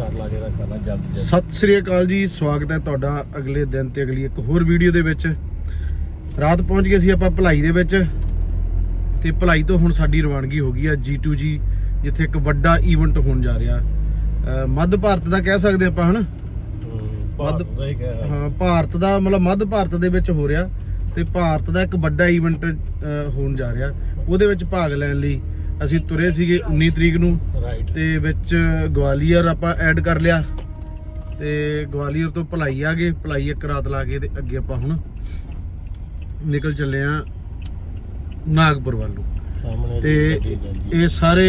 ਕਰ ਲਾ ਜਿਹੜਾ ਕਰਨਾ ਜਲਦੀ ਜਲਦੀ। ਸਤਿ ਸ੍ਰੀ ਅਕਾਲ ਜੀ ਸਵਾਗਤ ਹੈ ਤੁਹਾਡਾ ਅਗਲੇ ਦਿਨ ਤੇ ਅਗਲੀ ਇੱਕ ਹੋਰ ਵੀਡੀਓ ਦੇ ਵਿੱਚ। ਰਾਤ ਪਹੁੰਚ ਗਏ ਸੀ ਆਪਾਂ ਭਲਾਈ ਦੇ ਵਿੱਚ ਤੇ ਭਲਾਈ ਤੋਂ ਹੁਣ ਸਾਡੀ ਰਵਾਨਗੀ ਹੋ ਗਈ ਆ G2G ਜਿੱਥੇ ਇੱਕ ਵੱਡਾ ਇਵੈਂਟ ਹੋਣ ਜਾ ਰਿਹਾ। ਅਹ ਮੱਧ ਭਾਰਤ ਦਾ ਕਹਿ ਸਕਦੇ ਆਪਾਂ ਹਨਾ? ਵੱਧ ਹੀ ਕਹਿ ਹਾਂ ਭਾਰਤ ਦਾ ਮਤਲਬ ਮੱਧ ਭਾਰਤ ਦੇ ਵਿੱਚ ਹੋ ਰਿਹਾ ਤੇ ਭਾਰਤ ਦਾ ਇੱਕ ਵੱਡਾ ਇਵੈਂਟ ਹੋਣ ਜਾ ਰਿਹਾ। ਉਹਦੇ ਵਿੱਚ ਭਾਗ ਲੈਣ ਲਈ ਅਸੀਂ ਤੁਰੇ ਸੀਗੇ 19 ਤਰੀਕ ਨੂੰ ਰਾਈਟ ਤੇ ਵਿੱਚ ਗਵਾਲੀਅਰ ਆਪਾਂ ਐਡ ਕਰ ਲਿਆ। ਤੇ ਗਵਾਲੀਅਰ ਤੋਂ ਭਲਾਈ ਆ ਗਏ ਭਲਾਈ ਇੱਕ ਰਾਤ ਲਾ ਕੇ ਤੇ ਅੱਗੇ ਆਪਾਂ ਹੁਣ ਨਿਕਲ ਚੱਲੇ ਆ ਨਾਗਪੁਰ ਵੱਲ ਨੂੰ। ਸਾਹਮਣੇ ਤੇ। ਇਹ ਸਾਰੇ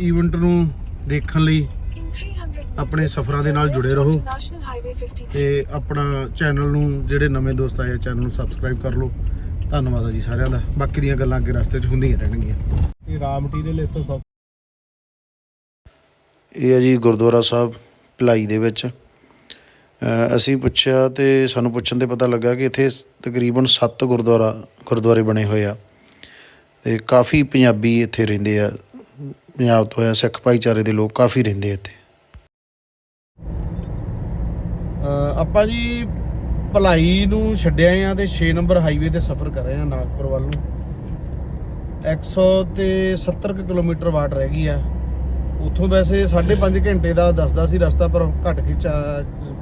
ਇਵੈਂਟ ਨੂੰ ਦੇਖਣ ਲਈ ਆਪਣੇ ਸਫ਼ਰਾਂ ਦੇ ਨਾਲ ਜੁੜੇ ਰਹੋ। ਤੇ ਆਪਣਾ ਚੈਨਲ ਨੂੰ ਜਿਹੜੇ ਨਵੇਂ ਦੋਸਤ ਆਏ ਚੈਨਲ ਨੂੰ ਸਬਸਕ੍ਰਾਈਬ ਕਰ ਲਓ। ਧੰਨਵਾਦ ਆ ਜੀ ਸਾਰਿਆਂ ਦਾ। ਬਾਕੀ ਦੀਆਂ ਗੱਲਾਂ ਅੱਗੇ ਰਸਤੇ 'ਚ ਹੁੰਦੀਆਂ ਰਹਿਣਗੀਆਂ। ਇਹ ਰਾ ਮਟੀਰੀਅਲ ਇੱਥੋਂ ਸਭ ਇਹ ਹੈ ਜੀ ਗੁਰਦੁਆਰਾ ਸਾਹਿਬ ਭਲਾਈ ਦੇ ਵਿੱਚ। ਅਸੀਂ ਪੁੱਛਿਆ ਤੇ ਸਾਨੂੰ ਪੁੱਛਣ ਤੇ ਪਤਾ ਲੱਗਾ ਕਿ ਇੱਥੇ ਤਕਰੀਬਨ 7 ਗੁਰਦੁਆਰਾ ਗੁਰਦੁਆਰੇ ਬਣੇ ਹੋਏ ਆ। ਤੇ ਕਾਫੀ ਪੰਜਾਬੀ ਇੱਥੇ ਰਹਿੰਦੇ ਆ। ਪੰਜਾਬ ਤੋਂ ਆ ਸਿੱਖ ਭਾਈਚਾਰੇ ਦੇ ਲੋਕ ਕਾਫੀ ਰਹਿੰਦੇ ਇੱਥੇ। ਆਪਾਂ ਜੀ ਭਲਾਈ ਨੂੰ ਛੱਡਿਆ ਆ ਤੇ 6 ਨੰਬਰ ਹਾਈਵੇ ਤੇ ਸਫ਼ਰ ਕਰ ਰਹੇ ਆ ਨਾਗਪੁਰ ਵੱਲ ਨੂੰ। 100 ਤੇ 70 ਕੁ ਕਿਲੋਮੀਟਰ ਵਾਟ ਰਹਿ ਗਈ ਆ। ਉੱਥੋਂ ਵੈਸੇ 5.5 ਘੰਟੇ ਦਾ ਦੱਸਦਾ ਸੀ ਰਸਤਾ, ਪਰ ਘੱਟ ਕੇ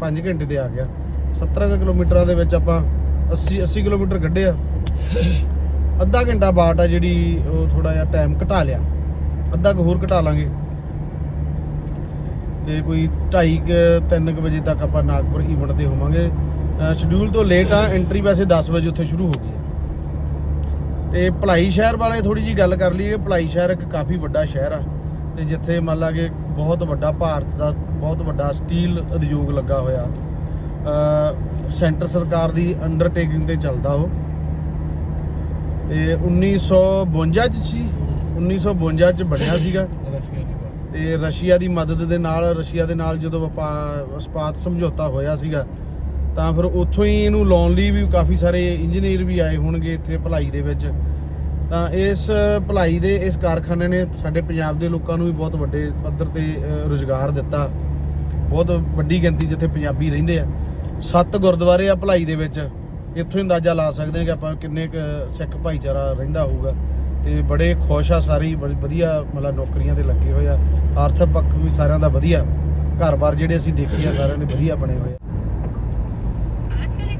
5 ਘੰਟੇ ਤੇ ਆ ਗਿਆ। 70 ਕੁ ਕਿਲੋਮੀਟਰਾਂ ਦੇ ਵਿੱਚ ਆਪਾਂ 80 80 ਕਿਲੋਮੀਟਰ ਕੱਢਿਆ ਅੱਧਾ ਘੰਟਾ ਬਾਟ ਆ ਜਿਹੜੀ ਉਹ ਥੋੜਾ ਜਿਹਾ ਟਾਈਮ ਘਟਾ ਲਿਆ। ਅੱਧਾ ਕੁ ਹੋਰ ਘਟਾ ਲਾਂਗੇ। ਤੇ ਕੋਈ 2:30 3 ਵਜੇ ਤੱਕ ਆਪਾਂ ਨਾਗਪੁਰ ਈਵੈਂਟ ਤੇ ਹੋਵਾਂਗੇ। ਸ਼ਡਿਊਲ ਤੋਂ ਲੇਟ ਆ ਐਂਟਰੀ ਵੈਸੇ 10 ਵਜੇ ਉੱਥੇ ਸ਼ੁਰੂ ਹੋ ਗਈ ਤੇ ਭਲਾਈ ਸ਼ਹਿਰ ਬਾਰੇ ਥੋੜੀ ਜੀ ਗੱਲ ਕਰ ਲਈਏ, ਭਲਾਈ ਸ਼ਹਿਰ ਇੱਕ ਕਾਫੀ ਵੱਡਾ ਸ਼ਹਿਰ ਆ ਤੇ ਜਿੱਥੇ ਮੰਨ ਲਾ ਕਿ ਬਹੁਤ ਵੱਡਾ ਭਾਰਤ ਦਾ ਬਹੁਤ ਵੱਡਾ ਸਟੀਲ ਉਦਯੋਗ ਲੱਗਾ ਹੋਇਆ। ਅ ਸੈਂਟਰ ਸਰਕਾਰ ਦੀ ਅੰਡਰਟੇਕਿੰਗ ਤੇ ਚੱਲਦਾ ਉਹ। ਤੇ 1952 ਚ ਸੀ 1952 ਚ ਬਣਿਆ ਸੀਗਾ। ਰਸ਼ੀਆ ਤੇ ਰਸ਼ੀਆ ਦੀ ਮਦਦ ਦੇ ਨਾਲ, ਰਸ਼ੀਆ ਦੇ ਨਾਲ ਜਦੋਂ ਵਪਾਰ ਇਸਪਾਤ ਸਮਝੌਤਾ ਹੋਇਆ ਸੀਗਾ ਤਾਂ ਫਿਰ ਉੱਥੋਂ ਹੀ ਇਹਨੂੰ ਲਾਉਣ ਲਈ ਵੀ ਕਾਫੀ ਸਾਰੇ ਇੰਜੀਨੀਅਰ ਵੀ ਆਏ ਹੋਣਗੇ ਇੱਥੇ ਭਲਾਈ ਦੇ ਵਿੱਚ। ਤਾਂ ਇਸ ਭਲਾਈ ਦੇ ਇਸ ਕਾਰਖਾਨੇ ਨੇ ਸਾਡੇ ਪੰਜਾਬ ਦੇ ਲੋਕਾਂ ਨੂੰ ਵੀ ਬਹੁਤ ਵੱਡੇ ਪੱਧਰ ਤੇ ਅ, ਰੁਜ਼ਗਾਰ ਦਿੱਤਾ। ਬਹੁਤ ਵੱਡੀ ਗਿਣਤੀ ਜਿੱਥੇ ਪੰਜਾਬੀ ਰਹਿੰਦੇ ਆ। ਸੱਤ ਗੁਰਦੁਆਰੇ ਆ ਭਲਾਈ ਦੇ ਵਿੱਚ। ਇੱਥੋਂ ਹੀ ਅੰਦਾਜ਼ਾ ਲਾ ਸਕਦੇ ਹਾਂ ਕਿ ਆਪਾਂ ਕਿੰਨੇ ਕੁ ਸਿੱਖ ਭਾਈਚਾਰਾ ਰਹਿੰਦਾ ਹੋਊਗਾ। ਤੇ ਬੜੇ ਖੁਸ਼ ਆ ਸਾਰੇ ਹੀ, ਬੜੀ ਵਧੀਆ ਮਤਲਬ ਨੌਕਰੀਆਂ ਤੇ ਲੱਗੇ ਹੋਏ ਆ। ਆਰਥਿਕ ਪੱਖ ਵੀ ਸਾਰਿਆਂ ਦਾ ਵਧੀਆ। ਘਰ-ਬਾਰ ਜਿਹੜੇ ਅਸੀਂ ਦੇਖੇ ਆ ਸਾਰਿਆਂ ਦੇ ਵਧੀਆ ਬਣੇ ਹੋਏ ਆ।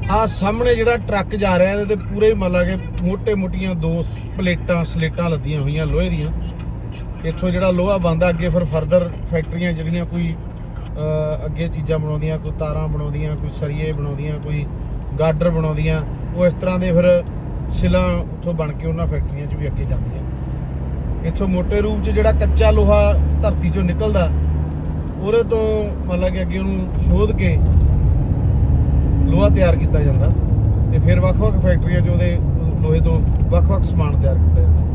ਆ ਸਾਹਮਣੇ ਜਿਹੜਾ ਟਰੱਕ ਜਾ ਰਿਹਾ, ਇਹਦੇ ਤੇ ਪੂਰੇ ਮੱਲਾ ਕੇ ਮੋਟੇ ਮੋਟੀਆਂ ਦੋ ਪਲੇਟਾਂ, ਸਲੇਟਾਂ ਲੱਦੀਆਂ ਹੋਈਆਂ ਲੋਹੇ ਦੀਆਂ। ਇੱਥੋਂ ਜਿਹੜਾ ਲੋਹਾ ਬੰਦਾ ਅੱਗੇ ਫਿਰ ਫਰਦਰ ਫੈਕਟਰੀਆਂ ਜਿਹੜੀਆਂ ਕੋਈ ਅੱਗੇ ਚੀਜ਼ਾਂ ਬਣਾਉਂਦੀਆਂ, ਕੋਈ ਤਾਰਾਂ ਬਣਾਉਂਦੀਆਂ, ਕੋਈ ਸਰੀਏ ਬਣਾਉਂਦੀਆਂ, ਕੋਈ ਗਾਡਰ ਬਣਾਉਂਦੀਆਂ, ਉਹ ਇਸ ਤਰ੍ਹਾਂ ਦੇ ਫਿਰ ਸਿਲਾਂ ਉੱਥੋਂ ਬਣ ਕੇ ਉਹਨਾਂ ਫੈਕਟਰੀਆਂ 'ਚ ਵੀ ਅੱਗੇ ਜਾਂਦੀਆਂ। ਇੱਥੋਂ ਮੋਟੇ ਰੂਪ 'ਚ ਜਿਹੜਾ ਕੱਚਾ ਲੋਹਾ ਧਰਤੀ 'ਚੋਂ ਨਿਕਲਦਾ, ਉਹਦੇ ਤੋਂ ਮੰਨ ਲਾ ਕਿ ਅੱਗੇ ਉਹਨੂੰ ਸ਼ੋਧ ਕੇ ਲੋਹਾ ਤਿਆਰ ਕੀਤਾ ਜਾਂਦਾ ਤੇ ਫਿਰ ਵੱਖ-ਵੱਖ ਫੈਕਟਰੀਆਂ 'ਚ ਉਹਦੇ ਲੋਹੇ ਤੋਂ ਵੱਖ-ਵੱਖ ਸਮਾਨ ਤਿਆਰ ਕੀਤਾ ਜਾਂਦਾ।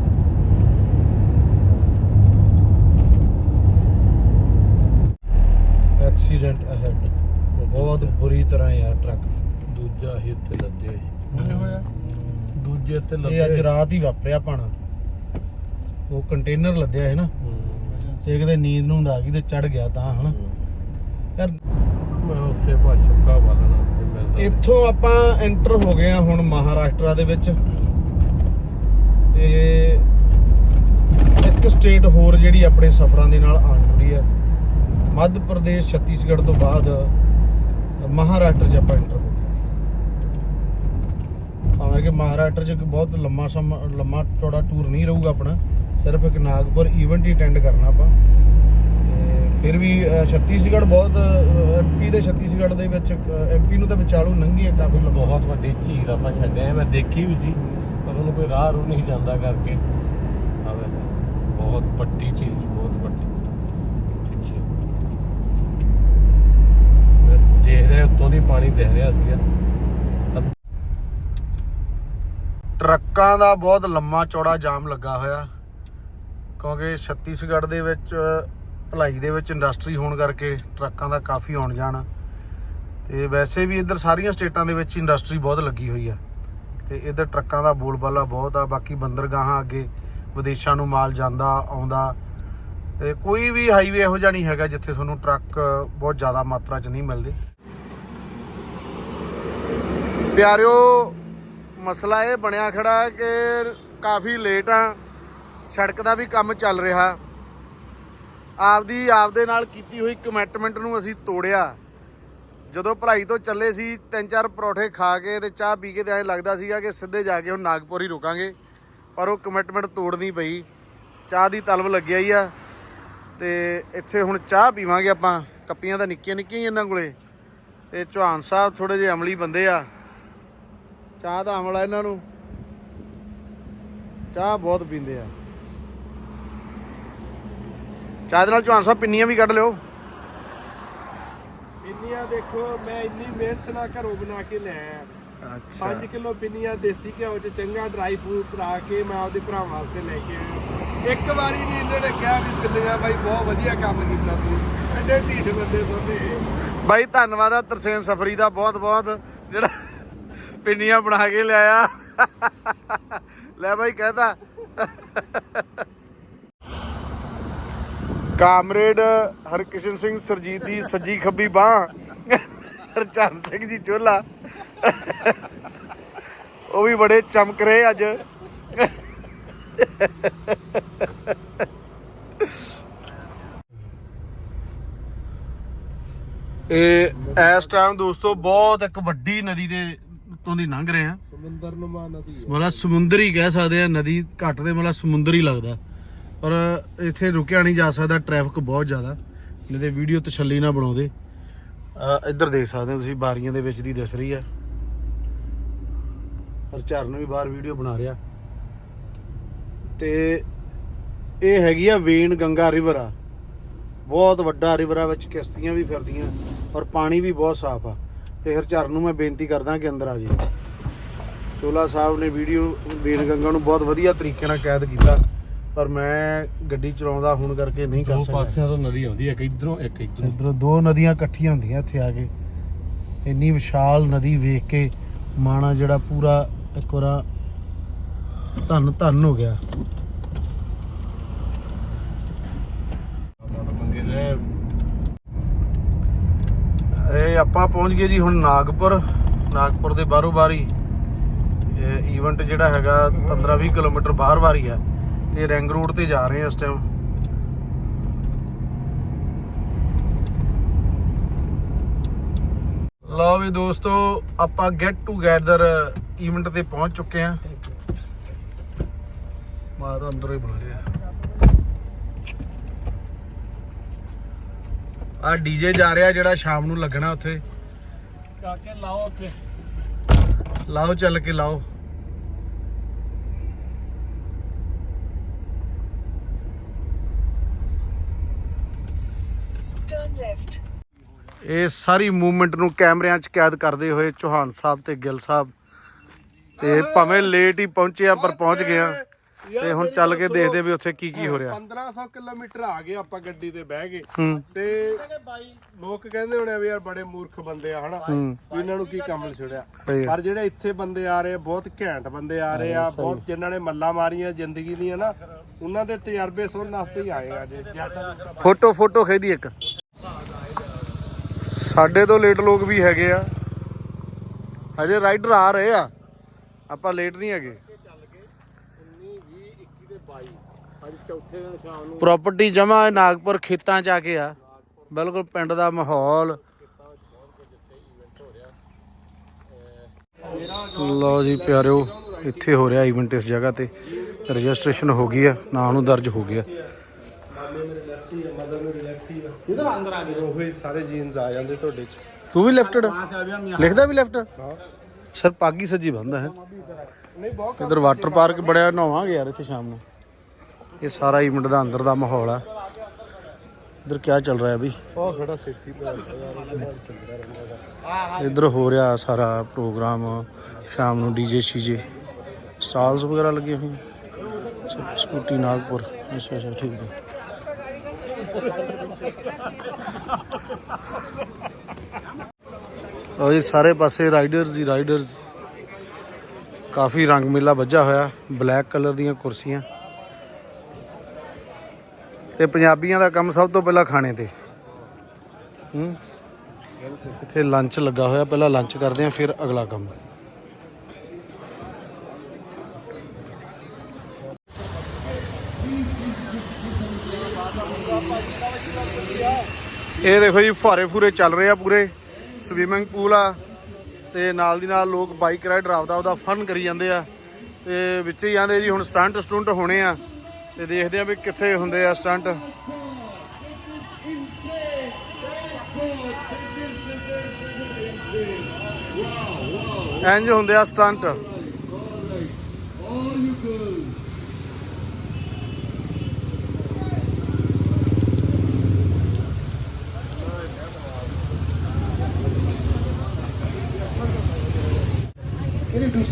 ਐਕਸੀਡੈਂਟ ਅਹੈਡ ਬਹੁਤ ਬੁਰੀ ਤਰ੍ਹਾਂ ਯਾਰ ਟਰੱਕ। ਦੂਜਾ ਹੀ ਉੱਤੇ ਲੱਦੇ ਕਿੰਨੇ ਹੋਇਆ? ਦੂਜੇ ਤੇ ਲੱਦੇ ਇਹ ਅੱਜ ਰਾਤ ਹੀ ਵਾਪਰਿਆ ਪਾਣਾ ਉਹ ਕੰਟੇਨਰ ਲੱਦਿਆ ਹੈ। ਨਾ ਤੇ ਕਿਤੇ ਨੀਂਦ ਨੂੰ ਆ ਗਈ ਤੇ ਚੜ ਗਿਆ ਤਾਂ ਹਨਾ। ਯਾਰ ਮੈਂ ਉਸੇ ਭਾਸ਼ਾ ਵਾਲਣਾ ਤੇ ਮਿਲਦਾ ਇੱਥੋਂ ਆਪਾਂ ਐਂਟਰ ਹੋ ਗਏ ਆ ਹੁਣ ਮਹਾਰਾਸ਼ਟਰ ਦੇ ਵਿੱਚ। ਤੇ ਇੱਕ ਸਟੇਟ ਹੋਰ ਜਿਹੜੀ ਆਪਣੇ ਸਫ਼ਰਾਂ ਦੇ ਨਾਲ ਆਣ ਜੁੜੀ ਹੈ। ਮੱਧ ਪ੍ਰਦੇਸ਼, ਛੱਤੀਸਗੜ੍ਹ ਤੋਂ ਬਾਅਦ ਮਹਾਰਾਸ਼ਟਰ 'ਚ ਆਪਾਂ ਐਂਟਰ ਹੋ ਗਏ ਭਾਵੇਂ ਕਿ ਮਹਾਰਾਸ਼ਟਰ 'ਚ ਬਹੁਤ ਲੰਮਾ ਸਮਾਂ ਲੰਮਾ ਚੌੜਾ ਟੂਰ ਨਹੀਂ ਰਹੂਗਾ ਆਪਣਾ। ਸਿਰਫ ਇੱਕ ਨਾਗਪੁਰ ਇਵੈਂਟ ਹੀ ਅਟੈਂਡ ਕਰਨਾ ਆਪਾਂ। ਫਿਰ ਵੀ ਛੱਤੀਸਗੜ੍ਹ ਬਹੁਤ ਐਮਪੀ ਦੇ ਛੱਤੀਸਗੜ੍ਹ ਦੇ ਵਿੱਚ ਐਮਪੀ ਨੂੰ ਤਾਂ ਵਿਚਾਲੂ ਲੰਘੀ ਹੈ ਕਾਫੀ ਬਹੁਤ ਵੱਡੀ ਝੀਰ ਆਪਾਂ ਛੱਡਿਆ ਮੈਂ ਦੇਖੀ ਵੀ ਸੀ, ਪਰ ਉਹਨੂੰ ਕੋਈ ਰਾਹ ਰੂ ਨਹੀਂ ਜਾਂਦਾ ਕਰਕੇ। ਬਹੁਤ ਵੱਡੀ ਝੀਰ ਬਹੁਤ ਵੱਡੀ। ਦੇਖ ਰਿਹਾ, ਉੱਤੋਂ ਦੀ ਪਾਣੀ ਦਿਖ ਰਿਹਾ ਸੀਗਾ। ਟਰੱਕਾਂ ਦਾ ਬਹੁਤ ਲੰਮਾ ਚੌੜਾ ਜਾਮ ਲੱਗਾ ਹੋਇਆ, ਕਿਉਂਕਿ ਛੱਤੀਸਗੜ੍ਹ ਦੇ ਵਿੱਚ ਭਲਾਈ ਦੇ ਵਿੱਚ ਇੰਡਸਟਰੀ ਹੋਣ ਕਰਕੇ ਟਰੱਕਾਂ ਦਾ ਕਾਫੀ ਆਉਣ ਜਾਣ। ਤੇ ਵੈਸੇ ਵੀ ਇੱਧਰ ਸਾਰੀਆਂ ਸਟੇਟਾਂ ਦੇ ਵਿੱਚ ਇੰਡਸਟਰੀ ਬਹੁਤ ਲੱਗੀ ਹੋਈ ਆ। ਤੇ ਇੱਧਰ ਟਰੱਕਾਂ ਦਾ ਬੋਲਬਾਲਾ ਬਹੁਤ ਆ, ਬਾਕੀ ਬੰਦਰਗਾਹਾਂ ਅੱਗੇ ਵਿਦੇਸ਼ਾਂ ਨੂੰ ਮਾਲ ਜਾਂਦਾ, ਆਉਂਦਾ। ਤੇ ਕੋਈ ਵੀ ਹਾਈਵੇ ਇਹੋ ਜਿਹਾ ਨਹੀਂ ਹੈਗਾ ਜਿੱਥੇ ਤੁਹਾਨੂੰ ਟਰੱਕ ਬਹੁਤ ਜ਼ਿਆਦਾ ਮਾਤਰਾ 'ਚ ਨਹੀਂ ਮਿਲਦੇ। ਪਿਆਰਿਓ, ਮਸਲਾ ਇਹ ਬਣਿਆ ਖੜਾ ਕਿ ਕਾਫੀ ਲੇਟ ਆ, ਸੜਕ ਦਾ ਵੀ ਕੰਮ ਚੱਲ ਰਿਹਾ। ਆਪਦੀ, ਆਪਦੇ ਨਾਲ ਕੀਤੀ ਹੋਈ ਕਮਿਟਮੈਂਟ ਨੂੰ ਅਸੀਂ ਤੋੜਿਆ। ਜਦੋਂ ਭਲਾਈ ਤੋਂ ਚੱਲੇ ਸੀ, ਤਿੰਨ ਚਾਰ ਪਰੌਠੇ ਖਾ ਕੇ ਤੇ ਚਾਹ ਪੀ ਕੇ ਤੇ ਐਂ ਲੱਗਦਾ ਸੀਗਾ ਕਿ ਸਿੱਧੇ ਜਾ ਕੇ ਹੁਣ ਨਾਗਪੁਰ ਹੀ ਰੁਕਾਂਗੇ। ਪਰ ਉਹ ਕਮਿਟਮੈਂਟ ਤੋੜਨੀ ਪਈ। ਚਾਹ ਦੀ ਤਲਬ ਲੱਗਿਆ ਹੀ ਆ। ਤੇ ਇੱਥੇ ਹੁਣ ਚਾਹ ਪੀਵਾਂਗੇ ਆਪਾਂ। ਕੱਪੀਆਂ ਤਾਂ ਨਿੱਕੀਆਂ ਨਿੱਕੀਆਂ ਹੀ ਇਹਨਾਂ ਕੋਲੇ। ਤੇ ਚੌਹਾਨ ਸਾਹਿਬ ਥੋੜੇ ਜਿਹੇ ਅਮਲੀ ਬੰਦੇ ਆ। ਚਾਹ ਦਾ ਅਮਲ ਆ ਇਹਨਾਂ ਨੂੰ। ਚਾਹ ਬਹੁਤ ਪੀਂਦੇ ਆ। ਚਾਹ ਦੇ ਨਾਲ ਚੌਹਾਨ ਸਾਹਿਬ ਪਿੰਨੀਆਂ ਵੀ ਕੱਢ ਲਿਓ। ਪਿੰਨੀਆਂ ਦੇਖੋ ਮੈਂ ਇੰਨੀ ਮਿਹਨਤ ਨਾਲ ਘਰੋਂ ਬਣਾ ਕੇ ਲੈ ਆਇਆ। 5 ਕਿਲੋ ਪਿੰਨੀਆਂ ਦੇਸੀ ਘਿਓ ਚ ਚੰਗਾ ਡਰਾਈ ਫਰੂਟ ਪਾ ਕੇ ਮੈਂ ਆਪਦੇ ਭਰਾ ਵਾਸਤੇ ਲੈ ਕੇ ਆਇਆ। ਇੱਕ ਵਾਰੀ ਨਹੀਂ ਇਹਨਾਂ ਨੇ ਕਿਹਾ ਵੀ ਪਿੰਨੀਆਂ ਬਾਈ ਬਹੁਤ ਵਧੀਆ ਕੰਮ ਕੀਤਾ ਤੂੰ। ਐਡੇ ਢੀਠ ਬੰਦੇ ਦੋਨੇ ਬਾਈ ਧੰਨਵਾਦ ਆ ਤਰਸੇਮ ਸਫਰੀ ਦਾ ਬਹੁਤ ਬਹੁਤ। ਜਿਹੜਾ ਪਿੰਨੀਆਂ ਬਣਾ ਕੇ ਲਿਆਇਆ। ਲੈ ਬਾਈ ਕਹਤਾ। ਕਾਮਰੇਡ ਹਰਕਿਸ਼ਨ ਸਿੰਘ ਸਰਜੀਤ ਦੀ ਸੱਜੀ ਖੱਬੀ ਬਾਹ। ਹਰਚਰਨ ਸਿੰਘ ਜੀ ਚੋਲਾ। ਉਹ ਵੀ ਬੜੇ ਚਮਕ ਰਹੇ ਅੱਜ। ਇਹ ਇਸ ਟਾਈਮ ਦੋਸਤੋ ਬਹੁਤ ਇੱਕ ਵੱਡੀ ਨਦੀ ਦੇ ਉੱਤੋਂ ਦੀ ਲੰਘ ਰਹੇ ਆ। ਸਮੁੰਦਰ ਨੁਮਾ ਨਦੀ ਮਤਲਬ ਸਮੁੰਦਰੀ ਕਹਿ ਸਕਦੇ ਆ ਨਦੀ ਘੱਟ ਦੇ ਮਤਲਬ ਸਮੁੰਦਰੀ ਲੱਗਦਾ। ਪਰ ਇੱਥੇ ਰੁਕਿਆ ਨਹੀਂ ਜਾ ਸਕਦਾ ਟ੍ਰੈਫਿਕ ਬਹੁਤ ਜ਼ਿਆਦਾ। ਨਹੀਂ ਤੇ ਵੀਡੀਓ ਤਸੱਲੀ ਨਾਲ ਬਣਾਉਂਦੇ। ਇੱਧਰ ਦੇਖ ਸਕਦੇ ਹੋ ਤੁਸੀਂ, ਬਾਰੀਆਂ ਦੇ ਵਿੱਚ ਦੀ ਦਿਸ ਰਹੀ ਆ। ਹਰਚਰਨ ਵੀ ਬਾਹਰ ਵੀਡੀਓ ਬਣਾ ਰਿਹਾ। ਤੇ ਇਹ ਹੈਗੀ ਆ ਵੇਨ ਗੰਗਾ ਰਿਵਰ ਆ। ਬਹੁਤ ਵੱਡਾ ਰਿਵਰ ਆ, ਵਿੱਚ ਕਿਸ਼ਤੀਆਂ ਵੀ ਫਿਰਦੀਆਂ ਔਰ ਪਾਣੀ ਵੀ ਬਹੁਤ ਸਾਫ਼ ਆ। ਤੇ ਹਰਚਰਨ ਨੂੰ ਮੈਂ ਬੇਨਤੀ ਕਰਦਾ ਕਿ ਅੰਦਰ ਆ ਜੇ ਚੋਲਾ ਸਾਹਿਬ ਨੇ ਵੀਡੀਓ ਵੇਨ ਗੰਗਾ ਨੂੰ ਬਹੁਤ ਵਧੀਆ ਤਰੀਕੇ ਨਾਲ ਕੈਦ ਕੀਤਾ। ਪਰ ਮੈਂ ਗੱਡੀ ਚਲਾਉਂਦਾ ਹੁਣ ਕਰਕੇ ਨਹੀਂ ਕਰ ਦੋ ਸਕਦਾ। ਪਾਸਿਆਂ ਤੋਂ ਨਦੀ ਆਉਂਦੀ ਹੈ ਇੱਕ ਇਧਰੋਂ ਇੱਕ ਇਧਰੋਂ। ਇਧਰੋਂ ਦੋ ਨਦੀਆਂ ਇਕੱਠੀਆਂ ਹੁੰਦੀਆਂ ਇੱਥੇ ਆ ਕੇ। ਇੰਨੀ ਵਿਸ਼ਾਲ ਨਦੀ ਵੇਖ ਕੇ ਮਾਣਾ ਜਿਹੜਾ ਪੂਰਾ ਇੱਕ ਵਾਰ ਧੰਨ ਧੰਨ ਹੋ ਗਿਆ। ਇਹ ਆਪਾਂ ਪਹੁੰਚ ਗਏ ਜੀ ਹੁਣ ਨਾਗਪੁਰ। ਨਾਗਪੁਰ ਦੇ ਬਾਹਰੋਂ ਬਾਰੀ ਇਹ ਇਵੈਂਟ ਜਿਹੜਾ ਹੈਗਾ 15-20 ਕਿਲੋਮੀਟਰ ਬਾਹਰ ਵਾਰੀ ਆ। ਤੇ ਰਿੰਗ ਰੋਡ ਤੇ ਜਾ ਰਹੇ ਆ ਇਸ ਟਾਈਮ ਲਓ ਵੀ ਦੋਸਤੋ ਆਪਾਂ ਗੈਟ ਟੂਗੇਦਰ ਇਵੈਂਟ ਤੇ ਪਹੁੰਚ ਚੁੱਕੇ ਆ। ਮਾਂ ਤਾਂ ਅੰਦਰੋਂ ਹੀ ਬੁਲਾ ਰਿਹਾ ਆ ਡੀਜੇ ਜਾ ਰਿਹਾ ਜਿਹੜਾ ਸ਼ਾਮ ਨੂੰ ਲੱਗਣਾ ਉੱਥੇ। ਕਾਕੇ ਲਾਓ ਉੱਥੇ। ਲਾਓ ਚੱਲ ਕੇ ਲਾਓ। ਇਹ ਸਾਰੀ ਮੂਵਮੈਂਟ ਨੂੰ ਕੈਮਰਿਆਂ 'ਚ ਕੈਦ ਕਰਦੇ ਹੋਏ ਚੌਹਾਨ ਸਾਹਿਬ ਤੇ ਗਿੱਲ ਸਾਹਿਬ ਤੇ ਭਾਵੇਂ ਲੇਟ ਹੀ ਪਹੁੰਚੇ ਆ ਪਰ ਪਹੁੰਚ ਗਏ ਆ। ਤੇ ਹੁਣ ਚੱਲ ਕੇ ਦੇਖਦੇ ਵੀ ਉੱਥੇ ਕੀ ਕੀ ਹੋ ਰਿਹਾ। 1500 ਕਿਲੋਮੀਟਰ ਆ ਗਏ ਆਪਾਂ ਗੱਡੀ ਤੇ ਬਹਿ ਗਏ ਤੇ ਲੋਕ ਕਹਿੰਦੇ ਹੋਣੇ ਵੀ ਯਾਰ ਬੜੇ ਮੂਰਖ ਬੰਦੇ ਆ ਹਨਾ? ਇਹਨਾਂ ਨੂੰ ਕੀ ਕੰਮ ਛੜਿਆ। ਪਰ ਜਿਹੜੇ ਇੱਥੇ ਬੰਦੇ ਆ ਰਹੇ ਬਹੁਤ ਘੈਂਟ ਬੰਦੇ ਆ ਰਹੇ ਆ ਬਹੁਤ ਜਿਨ੍ਹਾਂ ਨੇ ਮੱਲਾ ਮਾਰੀਆਂ ਜ਼ਿੰਦਗੀ ਦੀਆਂ ਨਾ ਉਹਨਾਂ ਦੇ ਤਜਰਬੇ ਸੁਣਨ ਵਾਸਤੇ ਹੀ ਆਏ ਆ ਜੀ ਫੋਟੋ ਫੋਟੋ ਖੇਦੀ ਇੱਕ। ਸਾਡੇ ਤੋਂ ਲੇਟ ਲੋਕ ਵੀ ਹੈਗੇ ਆ। ਹਜੇ ਰਾਈਡਰ ਆ ਰਹੇ ਆ। ਆਪਾਂ ਲੇਟ ਨਹੀਂ ਹੈਗੇ। 19 20 21 ਤੇ 22 ਅੱਜ ਚੌਥੇ ਦਿਨ ਸ਼ਾਮ ਨੂੰ ਪ੍ਰਾਪਰਟੀ ਜਮਾ ਨਾਗਪੁਰ ਖੇਤਾਂ ਚ ਆ ਕੇ ਆ। ਬਿਲਕੁਲ ਪਿੰਡ ਦਾ ਮਾਹੌਲ। ਲਓ ਜੀ ਪਿਆਰਿਓ, ਇੱਥੇ ਹੋ ਰਿਹਾ ਇਵੈਂਟ ਇਸ ਜਗ੍ਹਾ ਤੇ। ਰਜਿਸਟ੍ਰੇਸ਼ਨ ਹੋ ਗਈ ਆ, ਨਾਂ ਨੂੰ ਦਰਜ ਹੋ ਗਿਆ। ਇਧਰ ਅੰਦਰ ਆ ਗਏ। ਉਹ ਸਾਰੇ ਜੀਨਸ ਆ ਜਾਂਦੇ ਤੁਹਾਡੇ ਚ। ਤੂੰ ਵੀ ਲੈਫਟਡ ਲਿਖਦਾ ਵੀ ਲੈਫਟ ਹਾਂ। ਸਰ ਪਾਗੀ ਸੱਜੀ ਬੰਦਾ ਹੈ। ਨਹੀਂ ਬਹੁਤ ਇਧਰ ਵਾਟਰ ਪਾਰਕ ਬੜਿਆ ਨਹਾਵਾਂਗੇ ਯਾਰ ਇੱਥੇ ਸ਼ਾਮ ਨੂੰ। ਇਹ ਸਾਰਾ ਇਵੈਂਟ ਦਾ ਅੰਦਰ ਦਾ ਮਾਹੌਲ ਆ। ਇਧਰ ਕੀ ਚੱਲ ਰਿਹਾ ਵੀ ਉਹ ਖੜਾ ਸੇਫਟੀ ਪਰ ਇੱਧਰ ਹੋ ਰਿਹਾ ਸਾਰਾ ਪ੍ਰੋਗਰਾਮ ਸ਼ਾਮ ਨੂੰ ਡੀਜੇ ਸ਼ੀਜੇ ਸਟਾਲਸ ਵਗੈਰਾ ਲੱਗੇ ਹੋਏ ਸਕੂਟੀ ਨਾਗਪੁਰ। ਅੱਛਾ ਅੱਛਾ ਠੀਕ ਹੈ। ਲਓ ਜੀ, ਸਾਰੇ ਪਾਸੇ ਰਾਈਡਰਸ ਹੀ ਰਾਈਡਰਸ ਕਾਫੀ ਰੰਗ ਮੇਲਾ ਵੱਜਾ ਹੋਇਆ ਬਲੈਕ ਕਲਰ ਦੀਆਂ ਕੁਰਸੀਆਂ। ਤੇ ਪੰਜਾਬੀਆਂ ਦਾ ਕੰਮ ਸਭ ਤੋਂ ਪਹਿਲਾਂ ਖਾਣੇ ਤੇ। ਹੂੰ? ਇੱਥੇ ਲੰਚ ਲੱਗਾ ਹੋਇਆ, ਪਹਿਲਾਂ ਲੰਚ ਕਰਦੇ ਆ ਫਿਰ ਅਗਲਾ ਕੰਮ। ਇਹ ਦੇਖੋ ਜੀ, ਫੁਹਾਰੇ ਫੂਰੇ ਚੱਲ ਰਹੇ ਆ ਪੂਰੇ। ਸਵੀਮਿੰਗ ਪੂਲ ਆ ਤੇ ਨਾਲ ਦੀ ਨਾਲ ਲੋਕ ਬਾਈਕ ਰਾਈਡਰ ਆਪਦਾ ਉਹਦਾ ਫਨ ਕਰੀ ਜਾਂਦੇ ਆ। ਤੇ ਵਿੱਚ ਹੀ ਆਂਦੇ ਜੀ, ਹੁਣ ਸਟੰਟ ਸਟੁੰਟ ਹੋਣੇ ਆ। ਤੇ ਦੇਖਦੇ ਆ ਵੀ ਕਿੱਥੇ ਹੁੰਦੇ ਆ ਸਟੰਟ ਇੰਜ ਹੁੰਦੇ ਆ stunt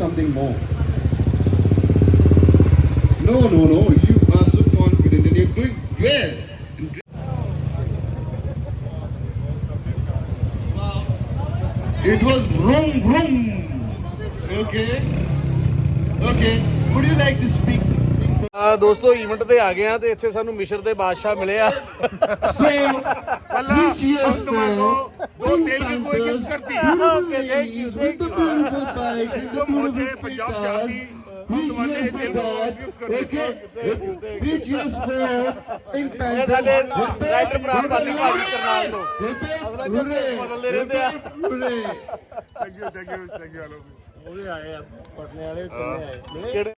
something more? No, no, no. You are so confident and you're doing well. ਦੋਸਤੋ ਇਵੈਂਟ ਤੇ ਆ ਗਏ ਆ ਤੇ ਇੱਥੇ ਸਾਨੂੰ ਮਿਸ਼ਰ ਦੇ ਬਾਦਸ਼ਾਹ ਮਿਲੇ ਆ So, with the beautiful bikes and the beautiful cars. For that. Okay. For. ਸਾਡੇ ਭਰਾ hip, ਪਾਲੀ ਭਾਜੀ ਕਰਨਾਲ ਤੋਂ hooray. ਆ Hooray. ਕਿਹੜੇ